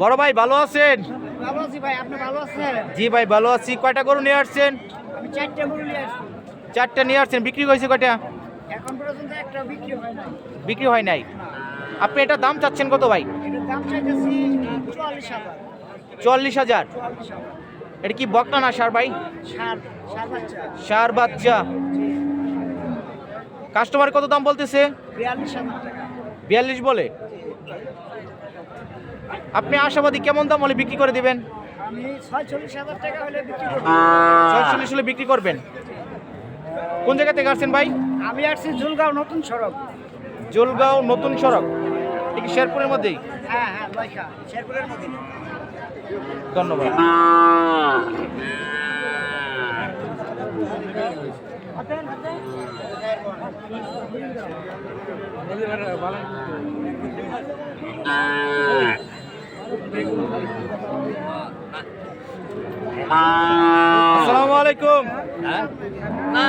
বড় ভাই ভালো আছেন? জি ভাই ভালো আছি। কয়টা গরু নিয়ে আসছেন? চারটে নিয়ে আসছেন বিক্রি হয়েছে কয়টা? বিক্রি হয় নাই। আপনি এটা দাম চাচ্ছেন কত ভাই? চল্লিশ হাজার। এটা কি বকনা না সার ভাই? সার বাচ্চা। কাস্টমার কত দাম বলতেছে? বিয়াল্লিশ বলে? আপনি আশাবাদী কেমন দাম হলে বিক্রি করে দিবেন? আমি ছয়চল্লিশ হাজার টাকা হলে বিক্রি করব ছয়চল্লিশ হলে বিক্রি করবেন। কোন জায়গা থেকে আসছেন ভাই? আমি আসছি ঝুলগাঁও নতুন সড়ক। জলগাঁও নতুন সড়ক। ঠিক শেরপুরের মধ্যেই? হ্যাঁ হ্যাঁ শেরপুরের ধন্যবাদ। আসসালামু আলাইকুম। না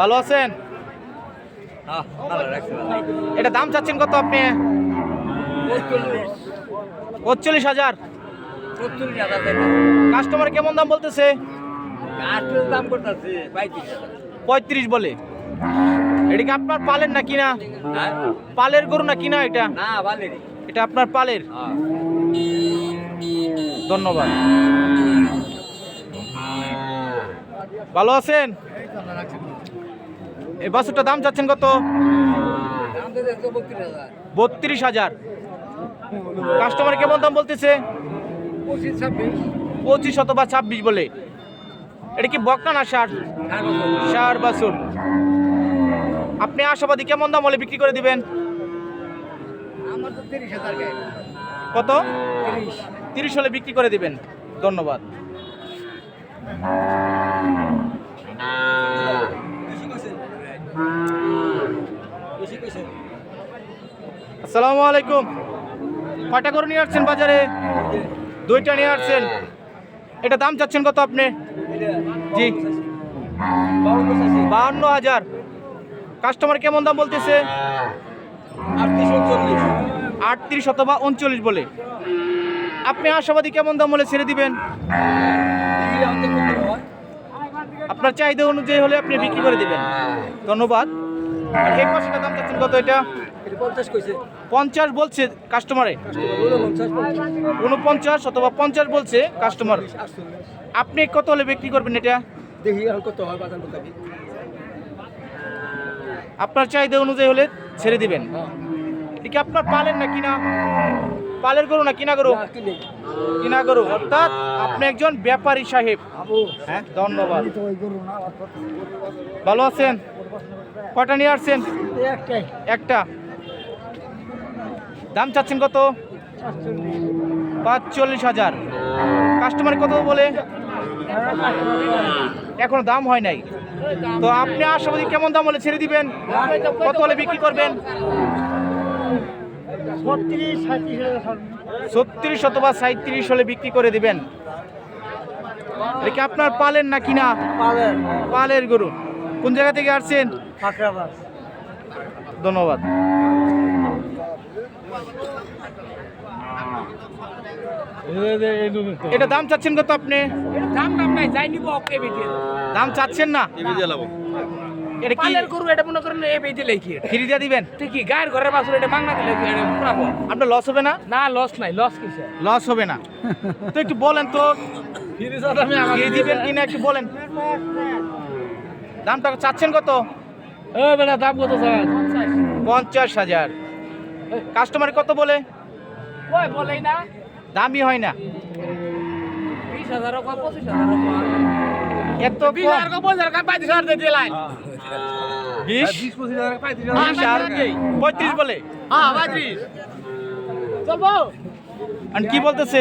ভালো আছেন? এটা দাম চাচ্ছেন কত আপনি? পঁচল্লিশ হাজার। কাস্টমার কেমন দাম বলতেছে? দাম করতেছে পঁয়ত্রিশ বলে। এটা কি আপনার পালের না কিনা? হ্যাঁ? পালের গরু না কিনা এটা? এটা আপনার পালের? হ্যাঁ। ধন্যবাদ। ভালো আছেন? এই বাসুরটা দাম চাচ্ছেন কত? বত্রিশ হাজার। কাস্টমার কেমন দাম বলতেছে? পঁচিশ শত বা ছাব্বিশ বলে। এটা কি বকনা না সার? সার বাসুর। আপনি আশাবাদী কেমন দাম হলে বিক্রি করে দিবেন? কত? তিরিশ হলে বিক্রি করে দিবেন। ধন্যবাদ। আসসালামু আলাইকুম। কয়টা করে নিয়ে আসছেন বাজারে? দুইটা নিয়ে আসছেন। এটা দাম চাচ্ছেন কত আপনি? জি। বাহান্ন হাজার। কাস্টমার কেমন দাম বলতেছে? আটত্রিশ অথবা উনচল্লিশ বলে। আপনি আশাবাদী কেমন দাম হলে ছেড়ে দিবেন? আপনার চাহিদা অনুযায়ী হলে আপনি বিক্রি করে দিবেন। ধন্যবাদ। আর এই পাশেটা দাম চাচ্ছেন? কত এটা? পঞ্চাশ বলছে কাস্টমারে পঞ্চাশ উনপঞ্চাশ অথবা পঞ্চাশ বলছে কাস্টমার আপনি কত হলে বিক্রি করবেন এটা? দেখি কত হয় বাজার আপনার চাহিদা অনুযায়ী হলে ছেড়ে দিবেন। ঠিক আপনার পালেন না কিনা? পালের গরু না কিনা গরু? কিনা। গরু। অর্থাৎ আপনি একজন ব্যাপারী সাহেব। হ্যাঁ ধন্যবাদ। ভালো আছেন? কটা নিয়ে আসছেন? একটা। দাম চাচ্ছেন কত? পাঁচচল্লিশ হাজার। কাস্টমার কত বলে? এখনও দাম হয় নাই। তো আপনি আশাবাদী কেমন দাম হলে ছেড়ে দিবেন? কত হলে বিক্রি করবেন? ছত্রিশ অথবা সাঁত্রিশ হলে বিক্রি করে দিবেন। এটা কি আপনার পালেন না কিনা? পালের গরু। কোন জায়গা থেকে আসছেন? ধন্যবাদ। এটা দাম চাচ্ছেন কত আপনি? দাম দাম নাই যাই নিব ওকে বেঁধে দাম চাচ্ছেন না? এটা কি? পালের গরু এটা মনে করেন এ বেঁধে লেখি ফ্রি দিয়ে দিবেন? ঠিকই গায়ের ঘরের এটা মাংনা দিলে আপনার লস হবে না? না লস নাই লস কিসে লস হবে না। তো একটু বলেন তো। ফ্রি দিবেন কিনা একটু বলেন। দামটা চাচ্ছেন কত? বেটা দাম কত স্যার? পঞ্চাশ হাজার। কাস্টমার কত বলে? ওই বলেই না। দামই হয় না। বিশ হাজার পঁচিশ হাজার এত বিশ হাজার পঁচিশ হাজার পঁয়ত্রিশ হাজার দিয়ে দিলাই। বিশ? পঁচিশ হাজার পঁয়ত্রিশ বলে? হ্যাঁ পঁয়ত্রিশ। চলবো। আর কি বলতেছে?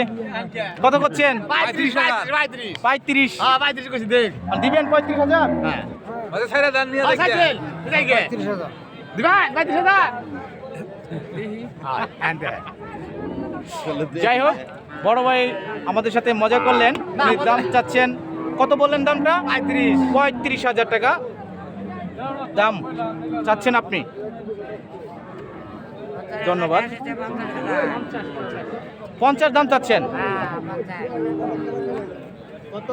কত করছেন? পঁয়ত্রিশ হ্যাঁ আর দিবেন পঁয়ত্রিশ হাজার? দিবেন? পঁয়ত্রিশ হাজার? যাই হোক বড় ভাই আমাদের সাথে মজা করলেন। দাম চাচ্ছেন কত বললেন দামটা? পঁয়ত্রিশ। পঁয়ত্রিশ হাজার টাকা। দাম চাচ্ছেন আপনি। ধন্যবাদ। পঞ্চাশ দাম চাচ্ছেন? কত?